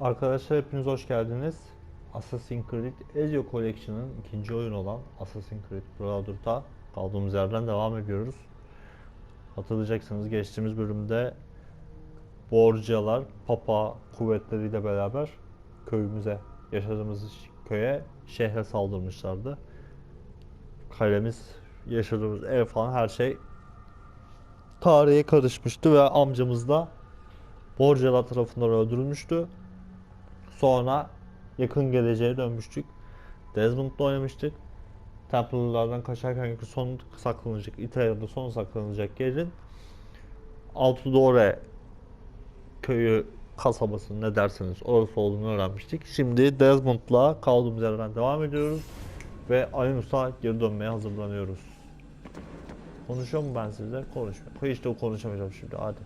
Arkadaşlar hepiniz hoş geldiniz. Assassin's Creed Ezio Collection'ın ikinci oyunu olan Assassin's Creed Brotherhood'a kaldığımız yerden devam ediyoruz. Hatırlayacaksınız geçtiğimiz bölümde Borcalar, Papa kuvvetleriyle beraber köyümüze, yaşadığımız köye, şehre saldırmışlardı. Kalemiz, yaşadığımız ev falan her şey tarihe karışmıştı ve amcamız da Borcalar tarafından öldürülmüştü. Sonra yakın geleceğe dönmüştük. Desmond'da oynamıştık. Templar'lardan kaçarken son saklanacak, İtalya'da son saklanacak yerin Altudore köyü kasabası ne derseniz orası olduğunu öğrenmiştik. Şimdi Desmond'la kaldığımız yerden devam ediyoruz ve Aynus'a geri dönmeye hazırlanıyoruz. Konuşuyor mu ben sizle? Konuşmuyor. Hiç de konuşamayacağım şimdi hadi.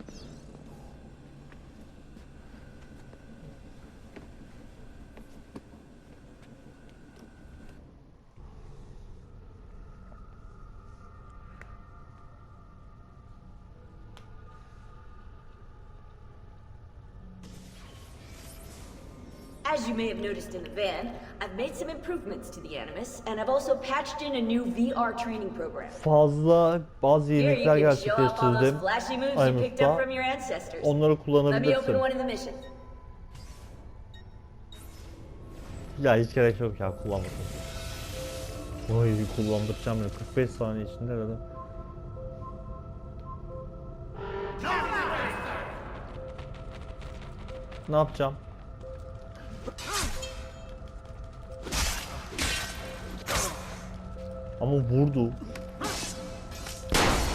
As you may have noticed in the van, I've made some improvements to the Animus, and I've also patched in a new VR training program. Fazla bazı Here you yenilikler can show off all those gerçekleştirdim. flashy moves you picked up Aynus'ta. from your ancestors. Onları Let me kullanabilirsin. one the. Ya hiç gerek yok ya kullanmasın. Oy kullandıracağım ya 45 saniye içinde herhalde. Ne yapacağım? Vurdu.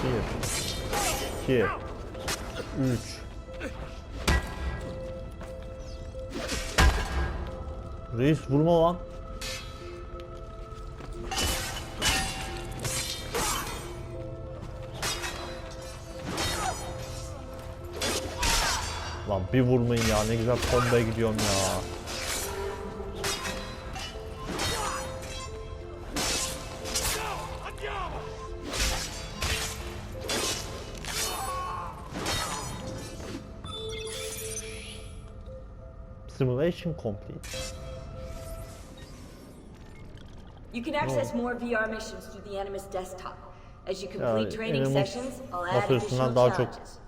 Bir. iki, Üç. Reis vurma lan. Lan bir vurmayın ya ne güzel kombaya gidiyorum ya. Simulation complete. You can access more VR missions through the Animus desktop. As you complete Yani training Animus sessions, I'll add additional daha çok challenges.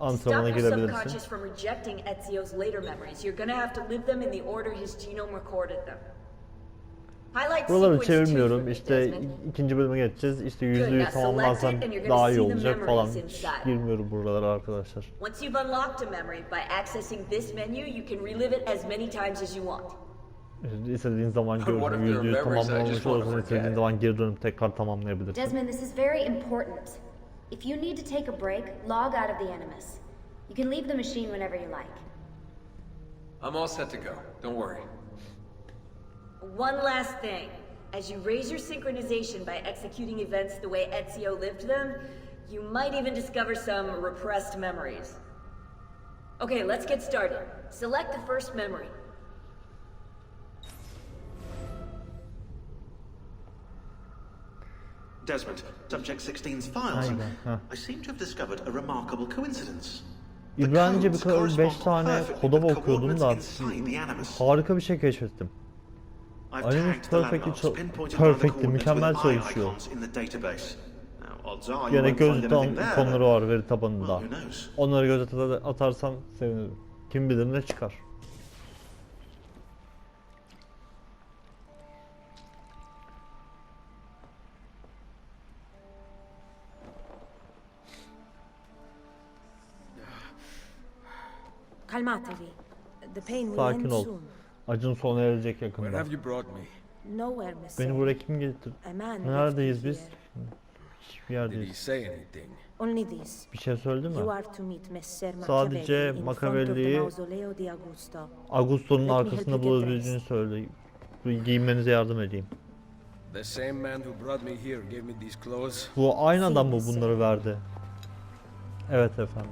Antrenmana Stop your girebilirsin. subconscious from rejecting Ezio's later memories. You're gonna have to live them in the order his genome recorded them. Buraları çevirmiyorum. İşte ikinci bölüme geçeceğiz. İşte yüzüğü tamamlarsam daha iyi olacak falan. Hiç girmiyorum buralara arkadaşlar. Once you've unlocked a memory by accessing this menu, you can relive it as many times as you want. İstediğin zaman görürüm. Yüzüğü tamamlamış olursan istediğin zaman geri dönüp tekrar tamamlayabilirsin. Desmond, this is very important. If you need to take a break, log out of the Animus. You can leave the machine whenever you like. I'm all set to go. Don't worry. One last thing. As you raise your synchronization by executing events the way Ezio lived them, you might even discover some repressed memories. Okay, let's get started. Select the first memory. Desmond, Subject 16's files. Aynen, ha. I seem to have discovered a remarkable coincidence. İbranice bir codes kadar 5 correspond tane perfectly koda with bakıyordum da harika bir şey keşfettim. I've Animus perfectly landmarks, çal- pinpointed by the perfectly, mükemmel çalışıyor. icons in the database. Now, odds are you Yine anything there. ikonları var veri tabanında. Well, who knows? Onları ata- atarsam sevinirim. Kim bilir ne çıkar. Calmatevi. The pain will Sakin end ol. soon. Acın sona erecek yakında. Beni buraya kim getirdi? Neredeyiz biz? Hiçbir yerdeyiz. Bir şey söyledi mi? Sadece Machiavelli'yi. Augusto'nun arkasında bulabileceğini söyle. Giyinmenize yardım edeyim. Bu aynı adam mı bunları verdi? Evet efendim.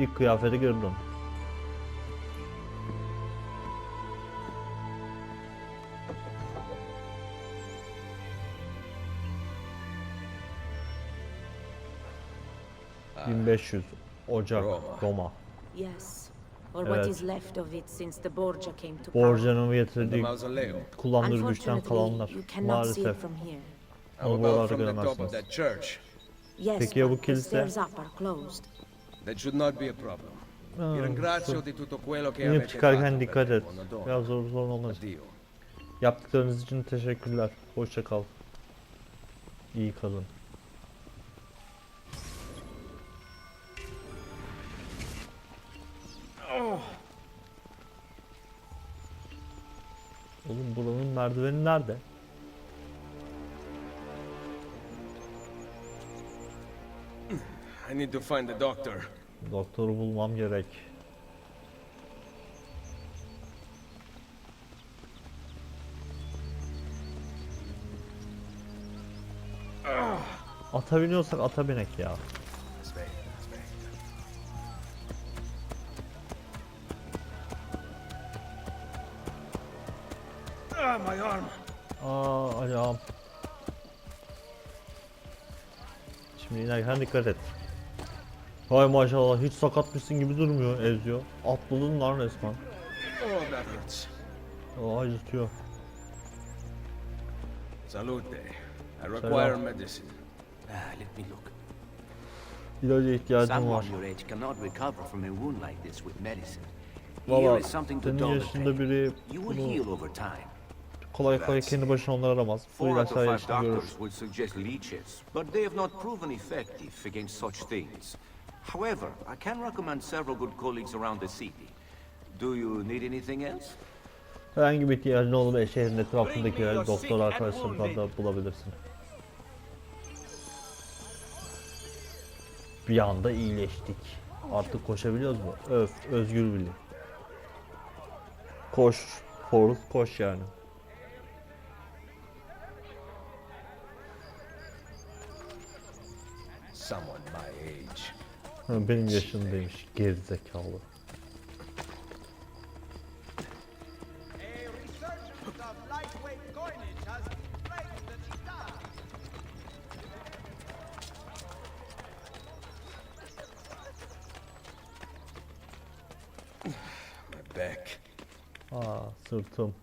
İlk kıyafeti gördüm. Uh, 1500 Ocak Roma. Roma. Yes. Or what is left of it since the Borgia came to Borgia'nın getirdiği kullanılır güçten kalanlar maalesef. Onu buralarda göremezsiniz. Peki ya bu kilise? That should not be a problem. Ha, Vi ringrazio di tutto quello che İnip avete çıkarken fatto dikkat et. Biraz zor sorun olmaz. Addio. Yaptıklarınız için teşekkürler. Hoşça kal. İyi kalın. Oğlum buranın merdiveni nerede? I need to find the doctor. Doktoru bulmam gerek. Ata biniyorsak ata binek ya. My arm. Aa ayağım. Şimdi inerken dikkat et. Hay maşallah hiç sakatmışsın gibi durmuyor Ezio. Atladın lan resmen. Oh, acıtıyor. Salute. I require medicine. Ah, let me look. İlaca ihtiyacım var. Someone your age cannot recover from a wound like this with medicine. Valla senin yaşında biri bunu kolay kolay kendi başına onları aramaz. Bu ilaçlar yaşını görür. However, I can recommend several good colleagues around the city. Do you need anything else? Herhangi bir ihtiyacın olduğu şehrin etrafındakiler doktor arkadaşlarından da bulabilirsin. Bir anda iyileştik. Artık koşabiliyoruz mu? Öf, özgür birlik. Koş, Forrest koş yani. Someone age. Ha, Benim yaşımdaymış gerizekalı. Aa sırtım.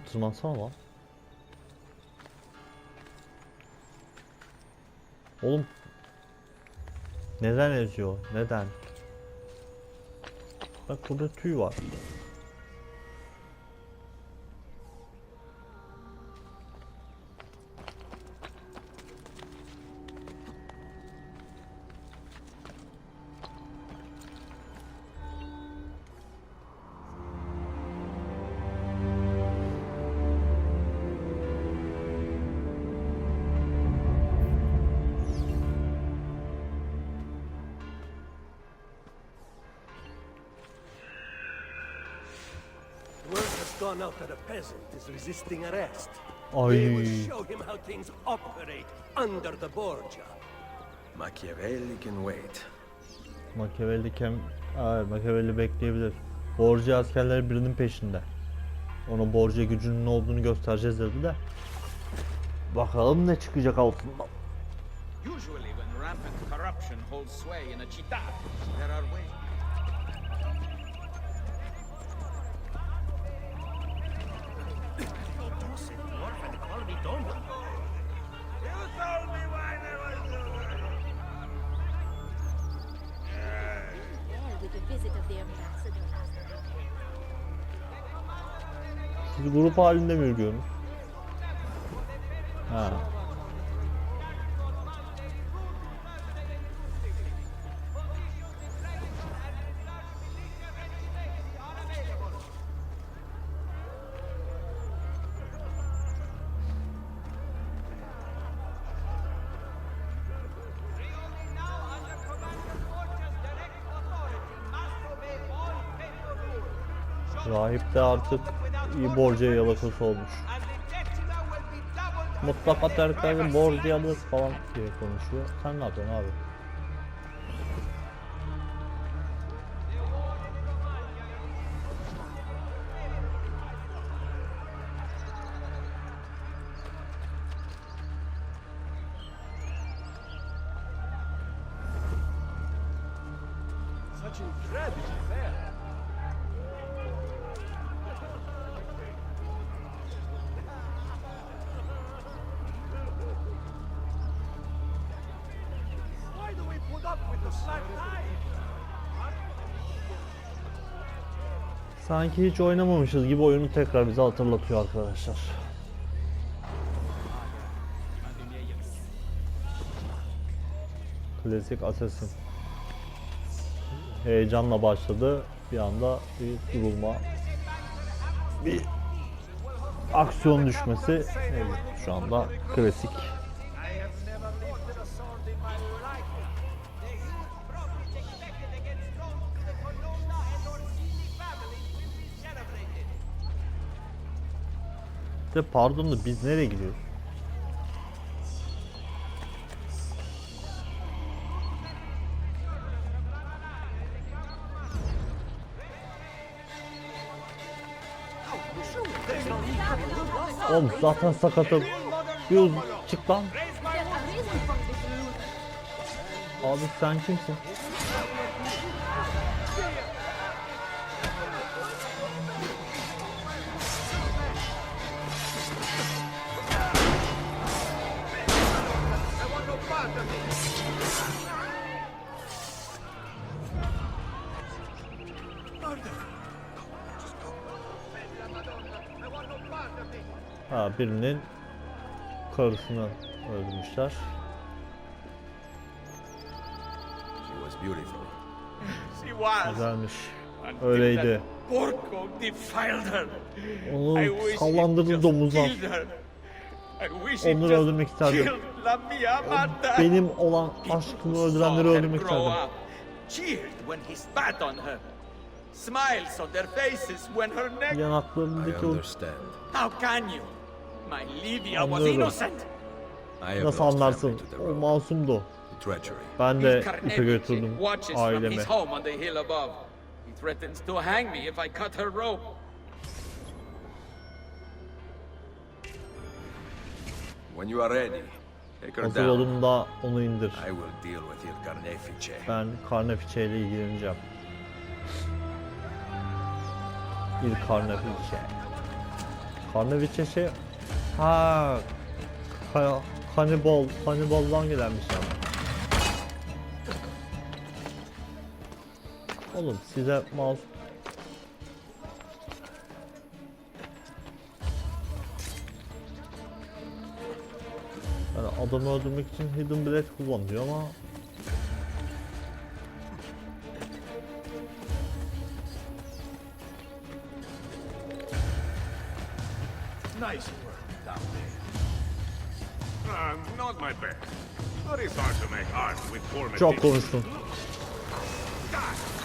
Oğlum tırmansana lan. Oğlum. Neden eziyor? Neden? Bak burada tüy var. Gone out that a peasant is resisting arrest. Ay. We will show him how things operate under the Borgia. Machiavelli can wait. Machiavelli kem... Evet, Machiavelli bekleyebilir. Borgia askerleri birinin peşinde. Ona Borgia gücünün ne olduğunu göstereceğiz dedi de. Bakalım ne çıkacak altından. Usually, when rampant corruption holds sway in a città, there are ways. Siz grup halinde mi yürüyorsunuz? Ha. Rahip de artık iyi borca yalakası olmuş. Mutlaka terkleri borcu alırız falan diye konuşuyor. Sen ne yapıyorsun abi? Sanki hiç oynamamışız gibi oyunu tekrar bize hatırlatıyor arkadaşlar. Klasik Assassin. Heyecanla başladı. Bir anda bir durulma. Bir aksiyon düşmesi. Evet, şu anda klasik. De pardon da biz nereye gidiyoruz? Oğlum zaten sakatım. Uz çık lan. Abi sen kimsin? Ha birinin karısını öldürmüşler. She was beautiful. She was. Güzelmiş. Öyleydi. that Porco defiled her. Onu I wish sallandırdı domuzlar. killed her. I wish he'd Onları just öldürmek isterdim. Benim olan aşkımı öldürenleri öldürmek isterdim. up Cheered when he spat on her. Smiles on their faces when her neck. I Yanaklarındaki o understand. How can you? My Lydia was Anlıyorum. innocent. I have nasıl anlarsın? O masumdu. Treachery. Ben de ipe Carnegie götürdüm watches from ailemi. his home on the hill above. He threatens to hang me if I cut her rope. When you are ready, take her Hazır onu indir. I will deal with Il Carnefice. Ben Karnefiçe ile ilgileneceğim. İl Karnefiçe. Karnefiçe şey... Ha, ka kanibal, kanibaldan gelenmiş yani. Oğlum size mouse... Yani adamı öldürmek için Hidden Blade kullanıyor ama. Nice Çok materials. konuştun.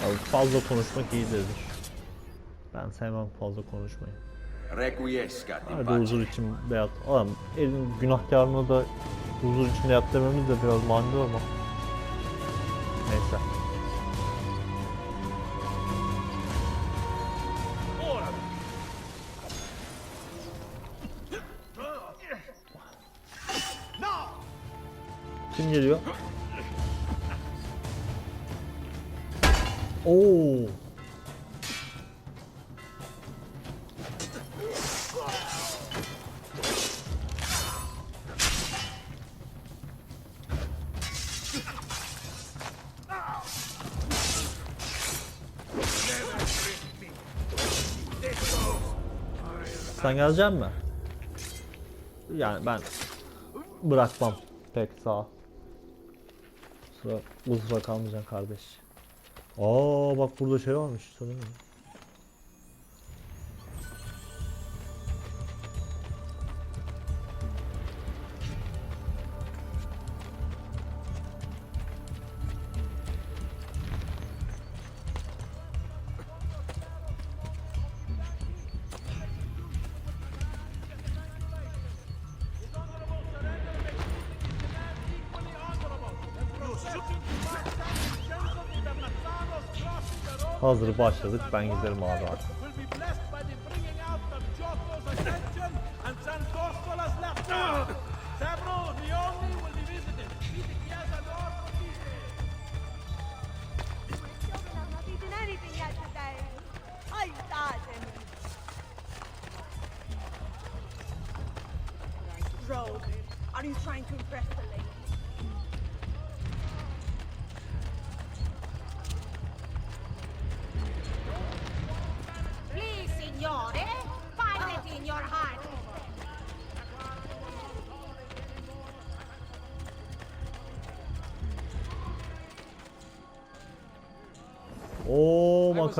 Abi fazla konuşmak iyidir. Ben sevmem fazla konuşmayı. Hadi huzur için beyat. Adam elin günahkarına da huzur içinde yat dememiz de biraz manidar ama. Neyse. Sen gelecek mi? Yani ben bırakmam pek sağ. Sıra bu sıra kalmayacaksın kardeş. Aa bak burada şey varmış sanırım. Hazır başladık ben giderim abi artık.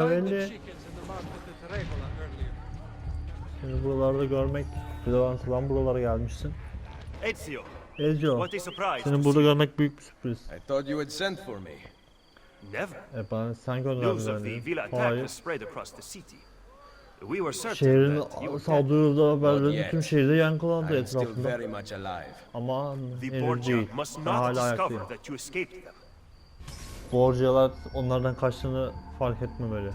Earlier. Seni buralarda görmek Levantı'dan buralara gelmişsin. Ezio, Ezio. Seni burada görmek büyük bir sürpriz. I thought you had sent for me. Never. E bana sen gönderdin beni. Hayır. Şehrin saldırıda haberleri tüm şehirde yankılandı etrafında. Ama henüz değil. must Ben not hala them. Borcalar onlardan kaçtığını fark etmemeli.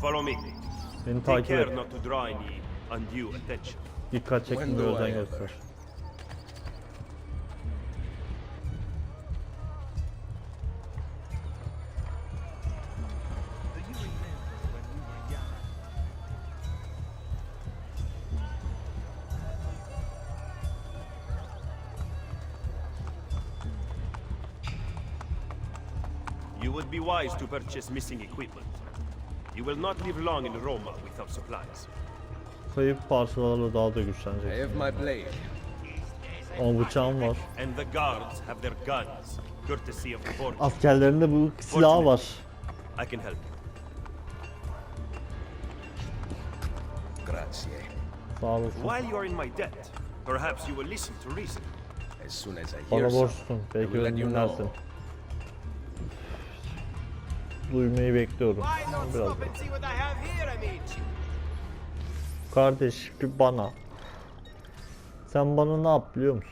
Follow me. Beni Take takip et. care not to draw any undue attention. Dikkat When çekmeye do I özen ever? göster. Would be wise to purchase missing equipment. You will not live long in Roma without supplies. Kayıp parçalarla daha da I güçlenecek. have my blade. Ama bıçağım var. And the guards have their guns, courtesy of the Borgia. Askerlerinde bu silah var. I can help you. Grazie. Sağ olasın. While you are in my debt, perhaps you will listen to reason. As soon as I hear Bana. I Belki will let beni you dinlersin. Duymayı bekliyorum. Biraz. Kardeş bir bana. Sen bana ne yap biliyor musun?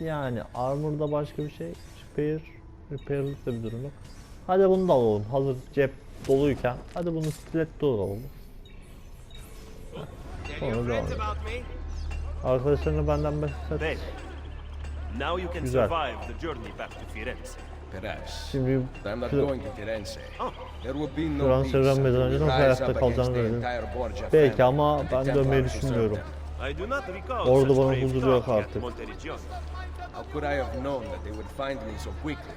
Yani armor'da başka bir şey. Repair, repair'lık da bir durum yok. Hadi bunu da alalım. Hazır cep doluyken. Hadi bunu stiletto alalım. Sonra me. Arkadaşlarını benden bahset. Now you can Güzel. survive the journey back to Firenze. Perhaps. Şimdi I'm not going to Firenze. Oh. There will be no Fransa peace öğrenmeden until önce nasıl hayatta kalacağını Borgia Belki ama ben dönmeyi düşünmüyorum. Orada bana huzur yok artık. Monteriggioni. How could I have known that they would find me so quickly?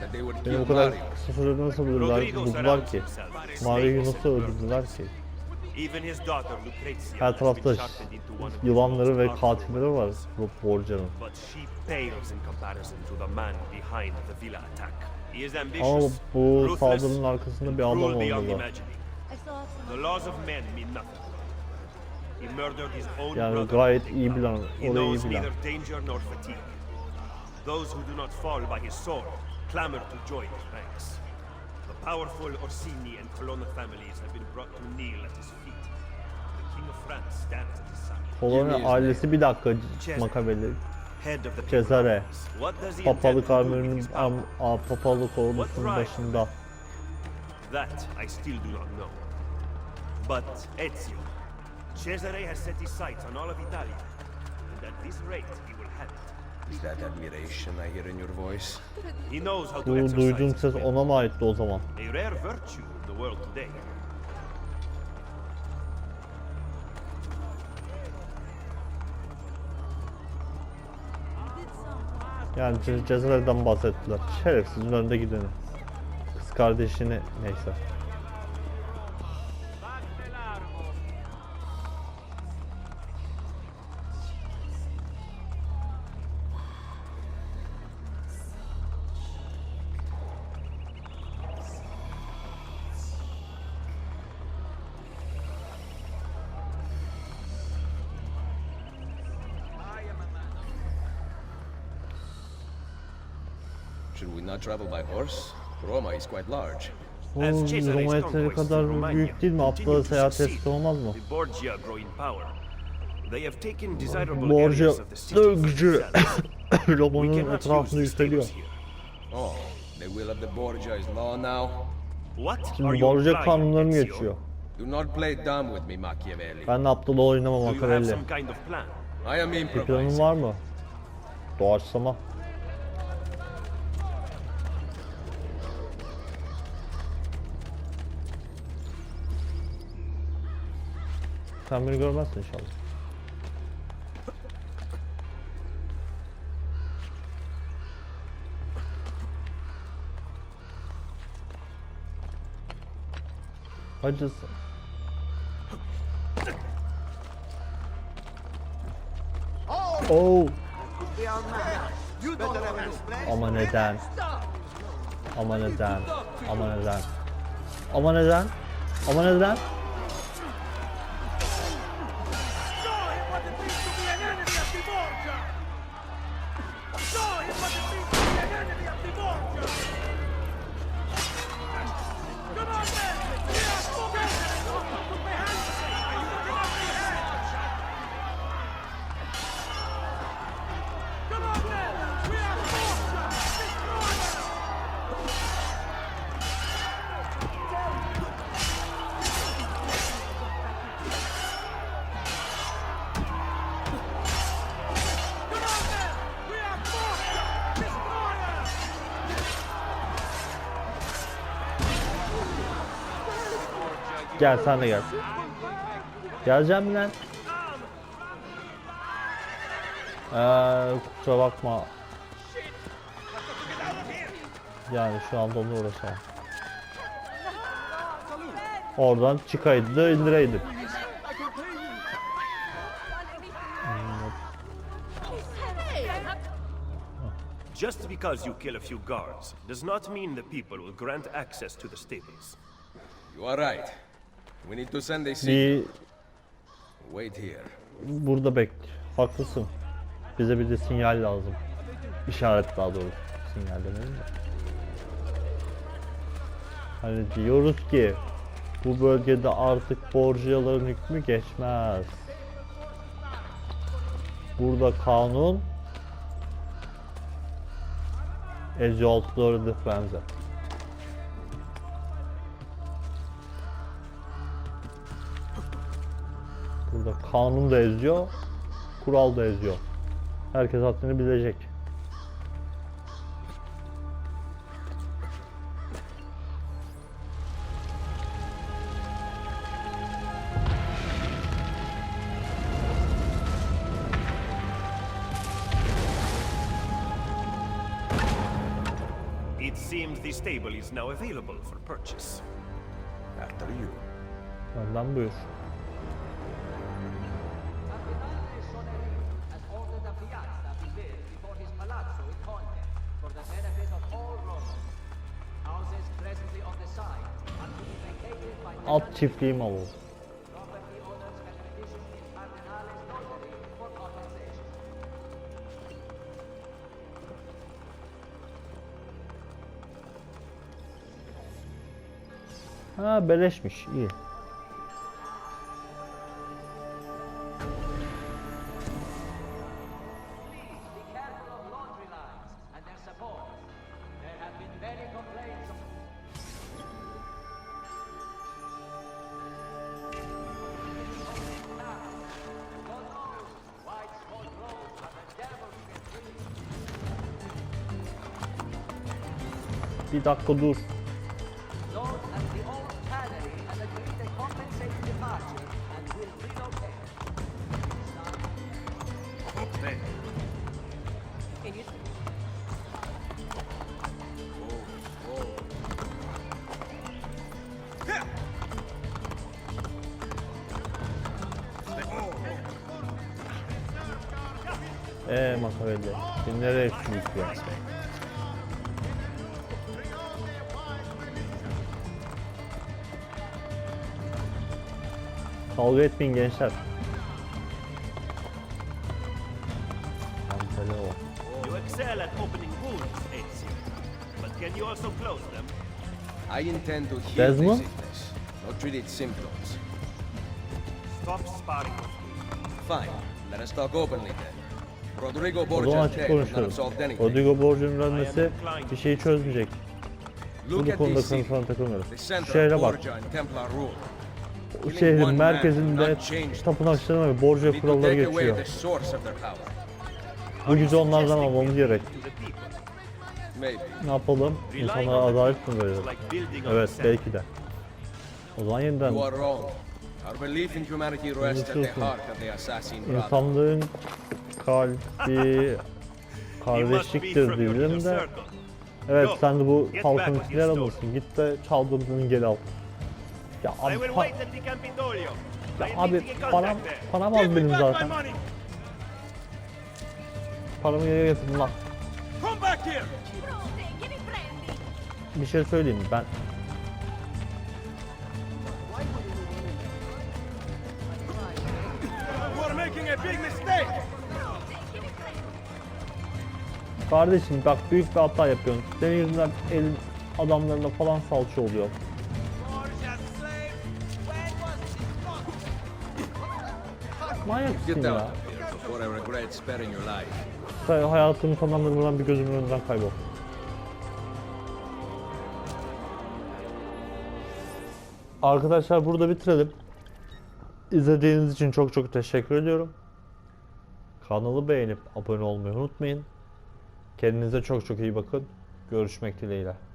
That they would Beni kill bu kadar sürede nasıl Rodrigo buldular ki? Snakes Yunus'u öldürdüler ki. Her tarafta yılanları ve katilleri var bu Borca'nın. Ama bu saldırının arkasında bir adam olmalı. imagining. The laws of men mean nothing. He murdered his own Yani brother. gayet iyi bilen, orayı iyi bilen. Those who do not fall by his sword clamor to join his ranks. The powerful Orsini and Colonna families have been brought to kneel at his Polonya ailesi bir dakika. Makabeli. İntend Papalık power? am, a, papalık ordusunun başında. That I still do not know. But Ezio, Cesare has set his sights on all of Italia, and at this rate he will have it. Is that admiration I hear in your voice? He knows how to Bu exercise duyduğum ses ona mı aitti o zaman? A rare virtue in the world today. Yani Ce- Cezare'den bahsettiler. Şerefsizin önde gideni. Kız kardeşini neyse. Travel by horse? Roma is quite large. Cesare's Roma yeteri kadar büyük değil mi? to seyahat etsi olmaz mı? Borgia grow in power. They have taken desirable Borgia areas of the city for gücü themselves. We Roma'nın the yükseliyor. Oh, the will of the Borgia is law now? What are Şimdi you Borgia kanunlarını geçiyor. Do not play dumb with me, Machiavelli. Ben aptal oynamam Machiavelli. Bir planın var mı? Doğaçlama. Sen beni görmezsin inşallah. Acısın. Oh. Ama neden? Ama neden? Ama neden? Ama neden? Ama neden? Gel sen de gel. Geleceğim lan. Eee kusura bakma. Yani şu anda onunla uğraşamam. Oradan çıkaydı da indireydim. Just because you kill a few guards does not mean the people will grant access to the stables. You are right. We need to send a Bir. Wait here. burada bek. Haklısın. Bize bir de sinyal lazım. İşaret daha doğrusu. Sinyal demeyelim de. Hani diyoruz ki bu bölgede artık borcuyaların hükmü geçmez. Burada kanun as you outlaw kanun da eziyor, kural da eziyor. Herkes haddini bilecek. It seems the stable is now available for purchase. After you. Önden buyur. Notary for compensation. Ha beleşmiş iyi. And will relocate. Eee Makavelli. Şimdi nereye sürüklüyor? Kavga etmeyin gençler. Mantele o. You excel at opening wounds, Ezio. But can you also close them? I intend to heal Desmond? the sickness, not treat its symptoms. Stop sparring with me. Fine. Let us talk openly then. Rodrigo O zaman Borgia's açık death has not solved anything. Rodrigo Borgia'nın ölmesi bir şeyi çözmeyecek. Look at konuda this city, takılmıyoruz. the Şu center şehre of bak. Borgia and Templar rule. Şehrin merkezinde tapınakçıların ve to kuralları geçiyor. Bu gücü onlardan almamız gerek. Ne yapalım? İnsanlara adalet mi verelim? Evet belki de. O zaman yeniden. İnsanlığın kalbi kardeşliktir inner de. Evet sen de bu halkın stole. alırsın. Git de çaldığımızın geri al. Ya abi, pa- ya abi param, param az benim zaten. Paramı geri getirin lan. Bir şey söyleyeyim mi? Ben You are making a big mistake! kardeşim bak büyük bir hata yapıyorsun. Senin yüzünden elin adamlarına falan salça oluyor. Your life. Sen hayatını sonlandırmadan bir gözümün önünden kaybol. Arkadaşlar burada bitirelim. İzlediğiniz için çok çok teşekkür ediyorum. Kanalı beğenip abone olmayı unutmayın. Kendinize çok çok iyi bakın. Görüşmek dileğiyle.